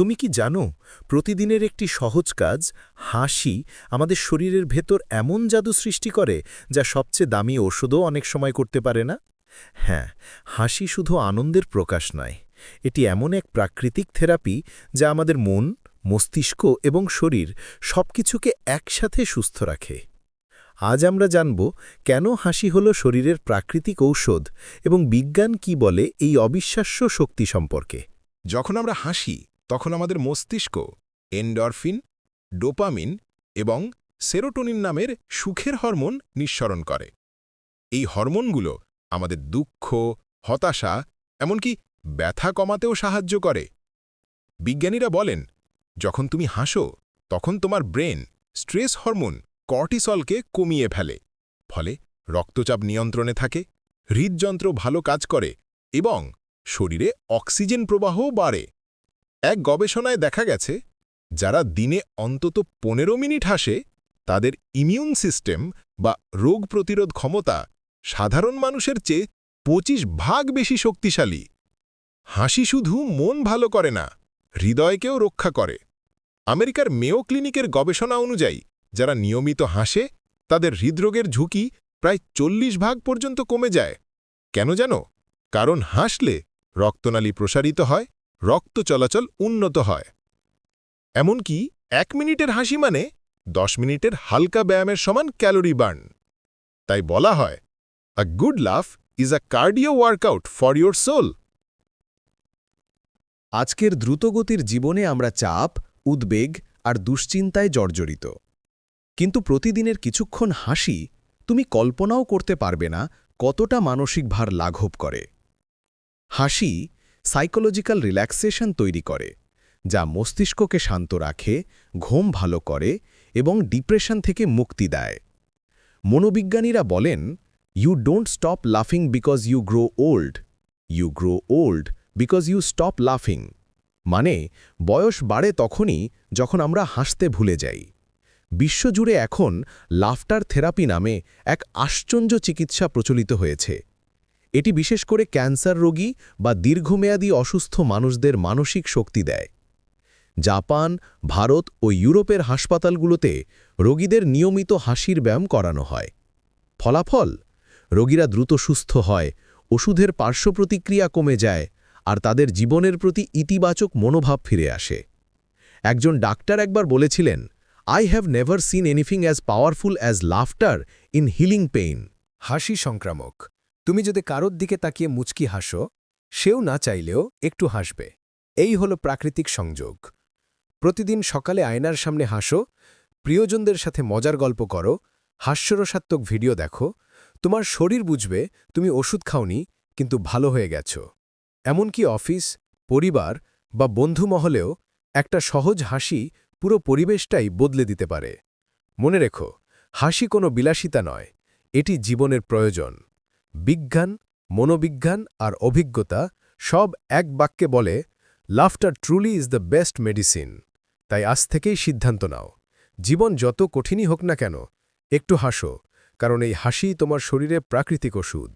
তুমি কি জানো, প্রতিদিনের একটি সহজ কাজ, হাসি, আমাদের শরীরের ভেতর এমন জাদু সৃষ্টি করে, যা সবচেয়ে দামি ওষুধও অনেক সময় করতে পারে না? হ্যাঁ হাসি শুধু আনন্দের প্রকাশ নয়। এটি এমন এক প্রাকৃতিক থেরাপি, যা আমাদের মন, মস্তিষ্ক এবং শরীর সবকিছুকে একসাথে সুস্থ রাখে। আজ আমরা জানব, কেন হাসি হল শরীরের প্রাকৃতিক ঔষধ এবং বিজ্ঞান কি বলে এই অবিশ্বাস্য শক্তি সম্পর্কে। যখন আমরা হাসি তখন আমাদের মস্তিষ্ক এন্ডরফিন ডোপামিন এবং সেরোটোনিন নামের সুখের হরমোন নিঃসরণ করে। এই হরমোনগুলো আমাদের দুঃখ, হতাশা, এমনকি ব্যথা কমাতেও সাহায্য করে। বিজ্ঞানীরা বলেন, যখন তুমি হাসো, তখন তোমার ব্রেন স্ট্রেস হরমোন কর্টিসলকে কমিয়ে ফেলে, ফলে রক্তচাপ নিয়ন্ত্রণে থাকে, হৃদযন্ত্র ভালো কাজ করে এবং শরীরে অক্সিজেন প্রবাহও বাড়ে। এক গবেষণায় দেখা গেছে, যারা দিনে অন্তত পনেরো মিনিট হাসে, তাদের ইমিউন সিস্টেম বা রোগ প্রতিরোধ ক্ষমতা সাধারণ মানুষের চেয়ে পঁচিশ ভাগ বেশি শক্তিশালী। হাসি শুধু মন ভালো করে না, হৃদয়কেও রক্ষা করে। আমেরিকার মেও ক্লিনিকের গবেষণা অনুযায়ী, যারা নিয়মিত হাসে, তাদের হৃদরোগের ঝুঁকি প্রায় চল্লিশ ভাগ পর্যন্ত কমে যায়। কেন জানো? কারণ হাসলে রক্তনালী প্রসারিত হয় রক্ত চলাচল উন্নত হয়। এমনকি এক মিনিটের হাসি মানে দশ মিনিটের হালকা ব্যায়ামের সমান ক্যালোরি বার্ন। তাই বলা হয় a good laugh is a cardio workout for your soul আজকের দ্রুতগতির জীবনে আমরা চাপ, উদ্বেগ আর দুশ্চিন্তায় জর্জরিত। কিন্তু প্রতিদিনের কিছুক্ষণ হাসি তুমি কল্পনাও করতে পারবে না কতটা মানসিক ভার লাঘব করে। হাসি সাইকোলজিক্যাল রিল্যাক্সেশন তৈরি করে, যা মস্তিষ্ককে শান্ত রাখে, ঘুম ভালো করে এবং ডিপ্রেশন থেকে মুক্তি দেয়। মনোবিজ্ঞানীরা বলেন ইউ ডোন্ট স্টপ লাফিং because you grow old you grow old because you stop লাফিং মানে বয়স বাড়ে তখনই যখন আমরা হাসতে ভুলে যাই। বিশ্বজুড়ে এখন লাফটার থেরাপি নামে এক আশ্চর্য চিকিৎসা প্রচলিত হয়েছে। এটি বিশেষ করে ক্যান্সার রোগী বা দীর্ঘমেয়াদী অসুস্থ মানুষদের মানসিক শক্তি দেয়। জাপান, ভারত ও ইউরোপের হাসপাতালগুলোতে রোগীদের নিয়মিত হাসির ব্যায়াম করানো হয়। ফলাফল? রোগীরা দ্রুত সুস্থ হয়, ওষুধের পার্শ্বপ্রতিক্রিয়া কমে যায়, আর তাদের জীবনের প্রতি ইতিবাচক মনোভাব ফিরে আসে। একজন ডাক্তার একবার বলেছিলেন I have never seen anything as powerful as laughter in healing pain হাসি সংক্রামক। তুমি যদি কারোর দিকে তাকিয়ে মুচকি হাসো, সেও না চাইলেও একটু হাসবে। এই হলো প্রাকৃতিক সংযোগ। প্রতিদিন সকালে আয়নার সামনে হাসো, প্রিয়জনদের সাথে মজার গল্প করো, হাস্যরসাত্মক ভিডিও দেখো, তোমার শরীর বুঝবে, তুমি ওষুধ খাওনি, কিন্তু ভালো হয়ে গেছ। এমনকি অফিস, পরিবার বা বন্ধু মহলেও একটা সহজ হাসি পুরো পরিবেশটাই বদলে দিতে পারে। মনে রেখো, হাসি কোনো বিলাসিতা নয়, এটি জীবনের প্রয়োজন। বিজ্ঞান, মনোবিজ্ঞান আর অভিজ্ঞতা সব এক বাক্যে বলে laughter truly is the best medicine তাই আজ থেকেই সিদ্ধান্ত নাও। জীবন যত কঠিনই হোক না কেন, একটু হাসো, কারণ এই হাসি তোমার শরীরে প্রাকৃতিক ওষুধ।